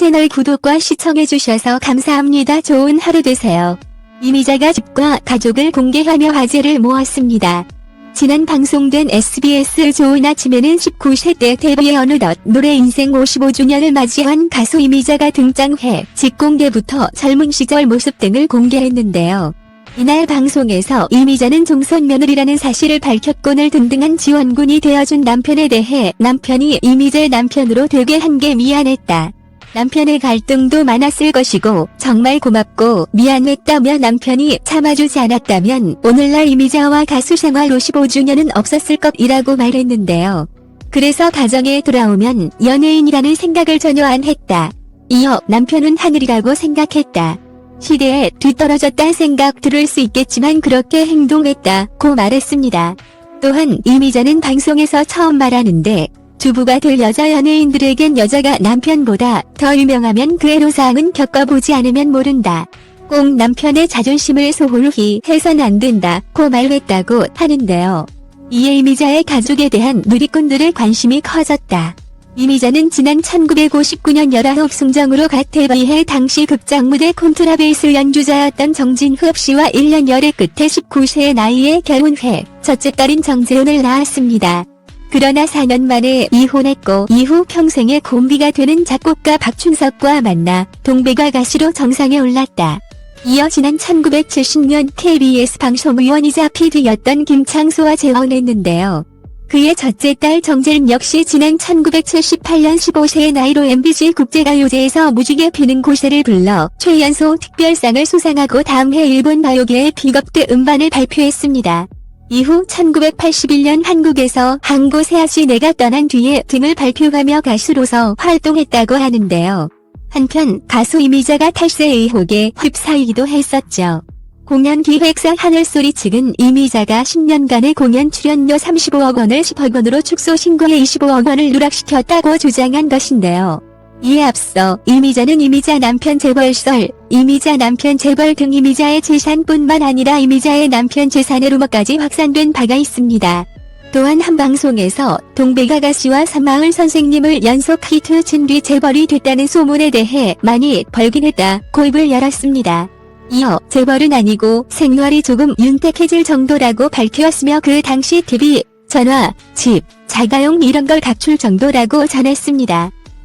채널 구독과 시청해주셔서 감사합니다. 좋은 하루 되세요. 이미자가 집과 가족을 공개하며 화제를 모았습니다. 지난 방송된 SBS 좋은 아침에는 19세 때 데뷔해 어느덧 노래 인생 55주년을 맞이한 가수 이미자가 등장해 직공개부터 젊은 시절 모습 등을 공개했는데요. 이날 방송에서 이미자는 종선 며느리라는 사실을 밝혔고늘 등등한 지원군이 되어준 남편에 대해 남편이 이미자의 남편으로 되게 한 게 미안했다. 남편의 갈등도 많았을 것이고 정말 고맙고 미안했다며 남편이 참아주지 않았다면 오늘날 이미자와 가수 생활 55주년은 없었을 것이라고 말했는데요. 그래서 가정에 돌아오면 연예인이라는 생각을 전혀 안 했다. 이어 남편은 하늘이라고 생각했다. 시대에 뒤떨어졌다 생각 들을 수 있겠지만 그렇게 행동했다고 말했습니다. 또한 이미자는 방송에서 처음 말하는데 주부가 될 여자 연예인들에겐 여자가 남편보다 더 유명하면 그 애로사항은 겪어보지 않으면 모른다. 꼭 남편의 자존심을 소홀히 해선 안 된다 고 말했다고 하는데요. 이에 이미자의 가족에 대한 누리꾼들의 관심이 커졌다. 이미자는 지난 1959년 19 승정으로 갓 데뷔해 당시 극장 무대 콘트라베이스 연주자였던 정진흡 씨와 1년 열애 끝에 19세의 나이에 결혼해 첫째 딸인 정재훈을 낳았습니다. 그러나 4년 만에 이혼했고 이후 평생의 콤비가 되는 작곡가 박춘석과 만나 동백아 가시로 정상에 올랐다. 이어 지난 1970년 KBS 방송위원이자 PD였던 김창수와 재혼했는데요. 그의 첫째 딸 정재은 역시 지난 1978년 15세의 나이로 MBC 국제가요제에서 무지개 피는 고세를 불러 최연소 특별상을 수상하고 다음 해 일본 가요계의 비겁대 음반을 발표했습니다. 이후 1981년 한국에서 항고 세아씨 내가 떠난 뒤에 등을 발표하며 가수로서 활동했다고 하는데요. 한편 가수 이미자가 탈세 의혹에 휩싸이기도 했었죠. 공연 기획사 하늘소리 측은 이미자가 10년간의 공연 출연료 35억 원을 10억 원으로 축소 신고해 25억 원을 누락시켰다고 주장한 것인데요. 이에 앞서 이미자는 이미자 남편 재벌설, 이미자 남편 재벌 등 이미자의 재산뿐만 아니라 이미자의 남편 재산의 루머까지 확산된 바가 있습니다. 또한 한 방송에서 동백아가 씨와 삼마을 선생님을 연속 히트 친 뒤 재벌이 됐다는 소문에 대해 많이 벌긴 했다 고입을 열었습니다. 이어 재벌은 아니고 생활이 조금 윤택해질 정도라고 밝혔으며 그 당시 TV, 전화, 집, 자가용 이런 걸 갖출 정도라고 전했습니다.